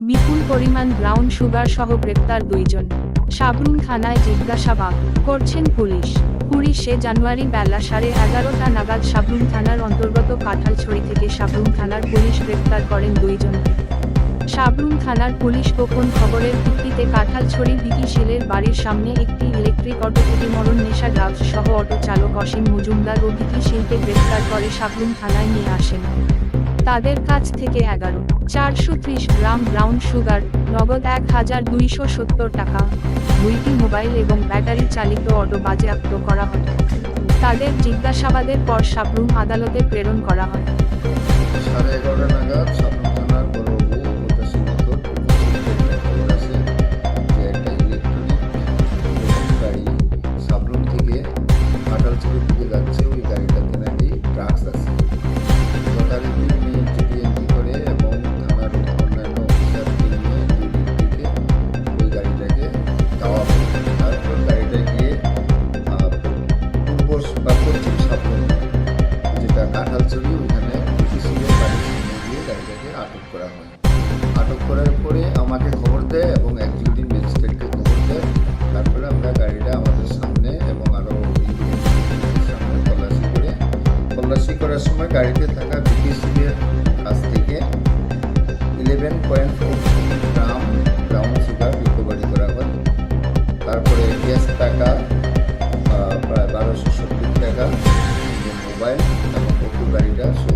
বিপুল পরিমাণ brown sugar সহ গ্রেপ্তার দুইজন। সাবরুম থানায় জিজ্ঞাসাবাদ করছেন পুলিশ। কুড়িশে জানুয়ারি বেলা সাড়ে এগারোটা নাগাদ সাবরুম থানার অন্তর্গত কাঁঠালছড়ি থেকে সাবরুম থানার পুলিশ গ্রেপ্তার করেন দুইজনকে সাবরুম থানার পুলিশ গোপন খবরের ভিত্তিতে কাঁঠালছড়ি শিলের বাড়ির সামনে একটি ইলেকট্রিক অটো থেকে মরণ নেশা ড্রাগস সহ অটো চালক অসীম মজুমদার ও বিকি শিলকে গ্রেপ্তার করে সাবরুম থানায় নিয়ে আসেন। তাদের কাছ থেকে এগারো, চারশো গ্রাম ব্রাউন সুগার, নগদ এক হাজার দুইশো সত্তর টাকা। দুইটি মোবাইল এবং ব্যাটারি চালিত অটো বাজেয়াপ্ত করা হয়। তাদের জিজ্ঞাসাবাদের পর সাবরুম আদালতে প্রেরণ করা হয়। কাঁঠালচুরি ওখানে ওইখানে বাড়ির সামনে গিয়ে গাড়িটাকে আটক করা হয়। আটক করার পরে আমাকে খবর দেয় এবং একজনটি ম্যাজিস্ট্রেটকে খবর দেয়। তারপরে আমরা গাড়িটা আমাদের সামনে এবং আরও সামনে তল্লাশি করে, তল্লাশি করার সময় গাড়িতে থাকা বিটিসিবির কাছ থেকে eleven point four gram brown sugar recovery করা হয়। তারপরে গ্যাস টাকা প্রায় বারোশো সত্তর টাকা, মোবাইল caso